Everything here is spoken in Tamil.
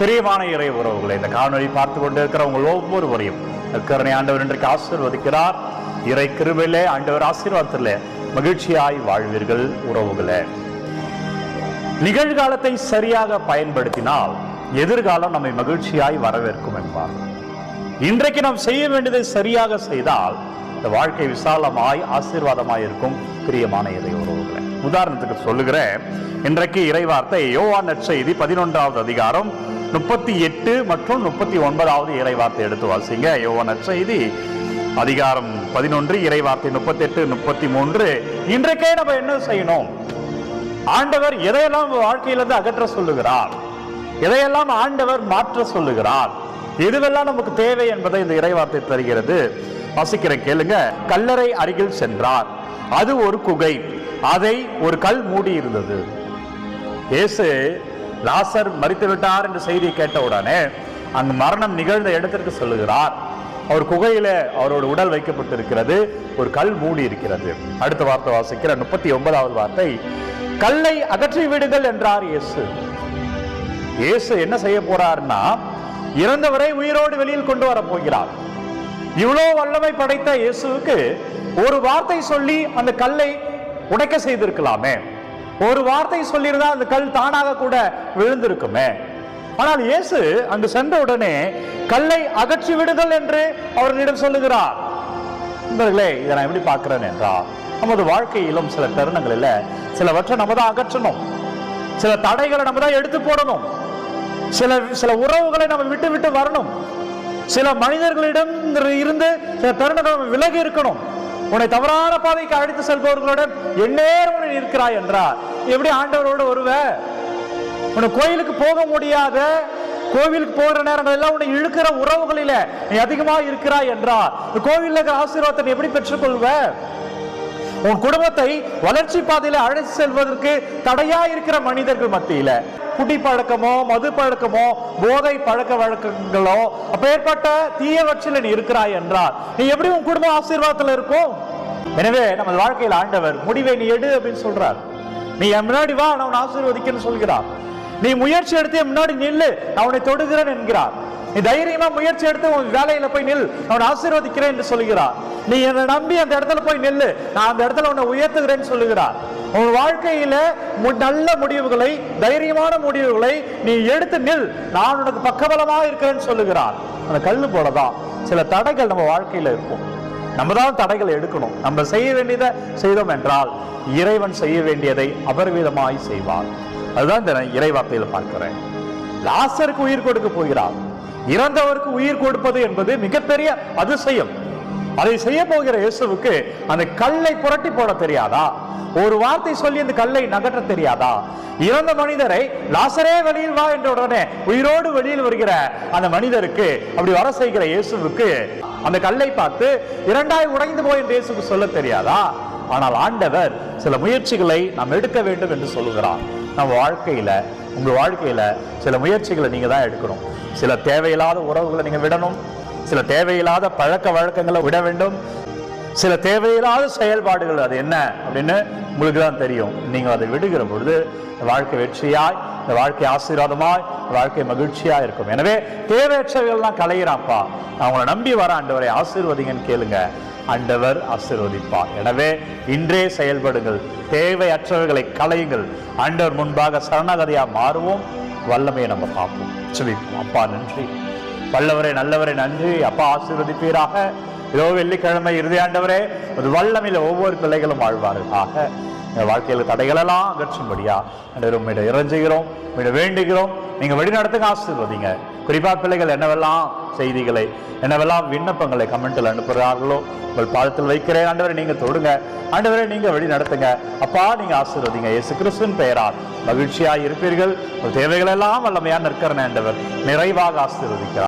பிரியமான இறை உறவுகளை இந்த காணொலி பார்த்து கொண்டு இருக்கிற உங்கள் ஒவ்வொருவரையும் கருணை ஆண்டவர் இன்றைக்கு ஆசீர்வதிக்கிறார். இறை கிருபையிலே ஆண்டவர் ஆசீர்வாதத்தில் மகிழ்ச்சியாய் வாழ்வீர்கள் உறவுகளே. நிகழ்காலத்தை சரியாக பயன்படுத்தினால் எதிர்காலம் நம்மை மகிழ்ச்சியாய் வரவேற்கும் என்பார். இன்றைக்கு நாம் செய்ய வேண்டியதை சரியாக செய்தால் இந்த வாழ்க்கை விசாலமாய் ஆசீர்வாதமாய் இருக்கும் பிரியமான இறை உறவுகளை. உதாரணத்துக்கு சொல்லுகிறேன் இன்றைக்கு இறைவார்த்தை யோவான் நற்செய்தி பதினொன்றாவது அதிகாரம் முப்பத்தி எட்டு மற்றும் முப்பத்தி ஒன்பதாவது இறைவார்த்தை எடுத்து வாசிங்க. யோவன செய்தி அதிகாரம் பதினொன்று இறைவார்த்தை முப்பத்தி எட்டு முப்பத்தி மூன்று. இன்றைக்கே நம்ம என்ன செய்யணும்? ஆண்டவர் எதையெல்லாம் வாழ்க்கையிலிருந்து அகற்ற சொல்லுகிறார்? எதையெல்லாம் ஆண்டவர் மாற்ற சொல்லுகிறார்? எதுவெல்லாம் நமக்கு தேவை என்பதை இந்த இறைவார்த்தை தருகிறது? வசிக்கிற கேளுங்க. கல்லறை அருகில் சென்றார். அது ஒரு குகை. அதை ஒரு கல் மூடி இருந்தது இயேசு லாசர் மறித்து விட்டார் என்ற செய்தியை கேட்ட உடனே அங்கு மரணம் நிகழ்ந்த இடத்திற்கு சொல்லுகிறார். அவர் குகையில அவரோட உடல் வைக்கப்பட்டிருக்கிறது. ஒரு கல் மூடி இருக்கிறது. அடுத்த வார்த்தை வாசிக்கிற முப்பத்தி ஒன்பதாவது வார்த்தை. கல்லை அகற்றி விடுங்கள் என்றார் இயேசு. இயேசு என்ன செய்ய போறார்னா இறந்தவரை உயிரோடு வெளியில் கொண்டு வர போகிறார். இவ்வளோ வல்லமை படைத்த இயேசுவுக்கு ஒரு வார்த்தை சொல்லி அந்த கல்லை உடைக்க செய்திருக்கலாமே. ஒரு வார்த்தை சொல்லியிருந்தா அந்த கல் தானாக கூட விழுந்திருக்குமே. ஆனால் இயேசு அங்கு சென்ற உடனே கல்லை அகற்றி விடுதல் என்று அவர்களிடம் சொல்லுகிறார். நண்பர்களே இதை நான் எப்படி பார்க்கிறேன் என்றால் நமது வாழ்க்கையிலும் சில தருணங்களில் சிலவற்றை நம்ம தான் அகற்றணும். சில தடைகளை நம்ம தான் எடுத்து போடணும். சில சில உறவுகளை நம்ம விட்டு விட்டு வரணும். சில மனிதர்களிடம் இருந்து சில தருணங்கள் நம்ம விலகி இருக்கணும். உன்னை தவறான பாதைக்கு அழைத்து செல்பவர்களுடன் எந்நேரம் இருக்கிறாய் என்றார் எப்படி ஆண்டவரோட வருவ? உன்னை கோயிலுக்கு போக முடியாத கோவிலுக்கு போகிற நேரங்கள் எல்லாம் உன்னை இழுக்கிற உறவுகளில நீ அதிகமாக இருக்கிறாய் என்றா இந்த இருக்கிற ஆசீர்வாதத்தை நீ எப்படி பெற்றுக்கொள்வ? உன் குடும்பத்தை வளர்ச்சி பாதையில அழைத்து செல்வதற்கு தடையா இருக்கிற மனிதர்கள் மத்தியில குடி பழக்கமோ மது பழக்கமோ போதை பழக்க வழக்கங்களோ அப்பேற்பட்ட தீயவற்றில் நீ இருக்கிறாய் என்றார் நீ எப்படி உன் குடும்பம் ஆசீர்வாதத்தில் இருக்கும்? எனவே நமது வாழ்க்கையில் ஆண்டவர் முடிவை நீ எடு அப்படின்னு சொல்றார். நீ என் முன்னாடி வா நான் உன்னை ஆசீர்வதிக்கன்னு சொல்கிறார். நீ முயற்சி எடுத்து என் முன்னாடி நில்லு நான் உன்னை தொடுகிறேன் என்கிறார். நீ தைரியமா முயற்சி எடுத்து உன் வேலையில போய் நில் அவனை ஆசீர்வதிக்கிறேன் என்று சொல்லுகிறார் நீ என்னை நம்பி அந்த இடத்துல போய் நில்லு நான் அந்த இடத்துல உன்னை உயர்த்துகிறேன்னு சொல்லுகிறார். உன் வாழ்க்கையில நல்ல முடிவுகளை தைரியமான முடிவுகளை நீ எடுத்து நில் நான் உனக்கு பக்கபலமா இருக்கிறேன்னு சொல்லுகிறார். அந்த கல் போலதான் சில தடைகள் நம்ம வாழ்க்கையில இருக்கும். நம்ம தான் தடைகளை எடுக்கணும். நம்ம செய்ய வேண்டியதை செய்தோம் என்றால் இறைவன் செய்ய வேண்டியதை அபரிவிதமாய் செய்வார். அதுதான் இந்த இறைவார்த்தையில் பார்க்கிறேன். லாசருக்கு உயிர் கொடுக்க போகிறார். இறந்தவருக்கு உயிர் கொடுப்பது என்பது மிகப்பெரிய அதிசயம். அதை செய்ய போகிற இயேசுவுக்கு அந்த கல்லை புரட்டி போட தெரியாதா? ஒரு வார்த்தை சொல்லி அந்த கல்லை நகற்ற தெரியாதா? இறந்த மனிதரை லாசரே வெளியில் வா என்ற உடனே உயிரோடு வெளியில் வருகிற அந்த மனிதருக்கு அப்படி வர செய்கிற இயேசுவுக்கு அந்த கல்லை பார்த்து இரண்டாய் உடைந்து போய் என்று இயேசுக்கு சொல்ல தெரியாதா? ஆனால் ஆண்டவர் சில முயற்சிகளை நாம் எடுக்க வேண்டும் என்று சொல்லுகிறார். நம்ம வாழ்க்கையில உங்க வாழ்க்கையில சில முயற்சிகளை நீங்க தான் எடுக்கணும். சில தேவையில்லாத உறவுகளை நீங்க விடணும். சில தேவையில்லாத பழக்க வழக்கங்களை விட வேண்டும். சில தேவையில்லாத செயல்பாடுகள் அது என்ன? அப்படின்னு உங்களுக்கு தான் தெரியும். நீங்கள் அதை விடுகிற பொழுது வாழ்க்கை வெற்றியாய் இந்த வாழ்க்கை ஆசீர்வாதமாய் வாழ்க்கை மகிழ்ச்சியா இருக்கும் எனவே தேவையற்றவைகள்லாம் கலையிறான்ப்பா அவங்களை நம்பி வர ஆண்டவரை ஆசீர்வதிங்கன்னு கேளுங்க. ஆண்டவர் ஆசீர்வதிப்பார். எனவே இன்றே செயல்படுங்கள். தேவையற்றவைகளை கலையுங்கள் ஆண்டவர் முன்பாக சரணகதியா மாறுவோம். வல்லமையை நம்ம பார்ப்போம். சுவிப்போம் அப்பா நன்றி. வல்லவரே நல்லவரே நன்றி. அப்பா ஆசீர்வதிப்பீராக. இதோ வெள்ளிக்கிழமை இறுதி ஆண்டவரே. ஒரு வல்லமையில ஒவ்வொரு பிள்ளைகளும் வாழ்வார்களாக. வாழ்க்கையில் தடைகளெல்லாம் அகற்றும்படியா ஆண்டவர் உண்மையிட இறைஞ்சுகிறோம் உண்மையிட வேண்டுகிறோம். நீங்கள் வழிநடத்துங்க ஆசீர்வதிங்க. குறிப்பாக பிள்ளைகள் என்னவெல்லாம் செய்திகளை என்னவெல்லாம் விண்ணப்பங்களை கமெண்ட்டில் அனுப்புகிறார்களோ உங்கள் பாதத்தில் வைக்கிறேன். ஆண்டவரை நீங்கள் தொடுங்க. ஆண்டவரை நீங்கள் வழி நடத்துங்க அப்பா நீங்கள் ஆசீர்வதிங்க. இயேசு கிறிஸ்துவின் பெயரால் மகிழ்ச்சியாக இருப்பீர்கள். உங்கள் தேவைகளெல்லாம் வல்லமையாக நிற்கிறேன் ஆண்டவர். நிறைவாக ஆசீர்வதிக்கிறார்.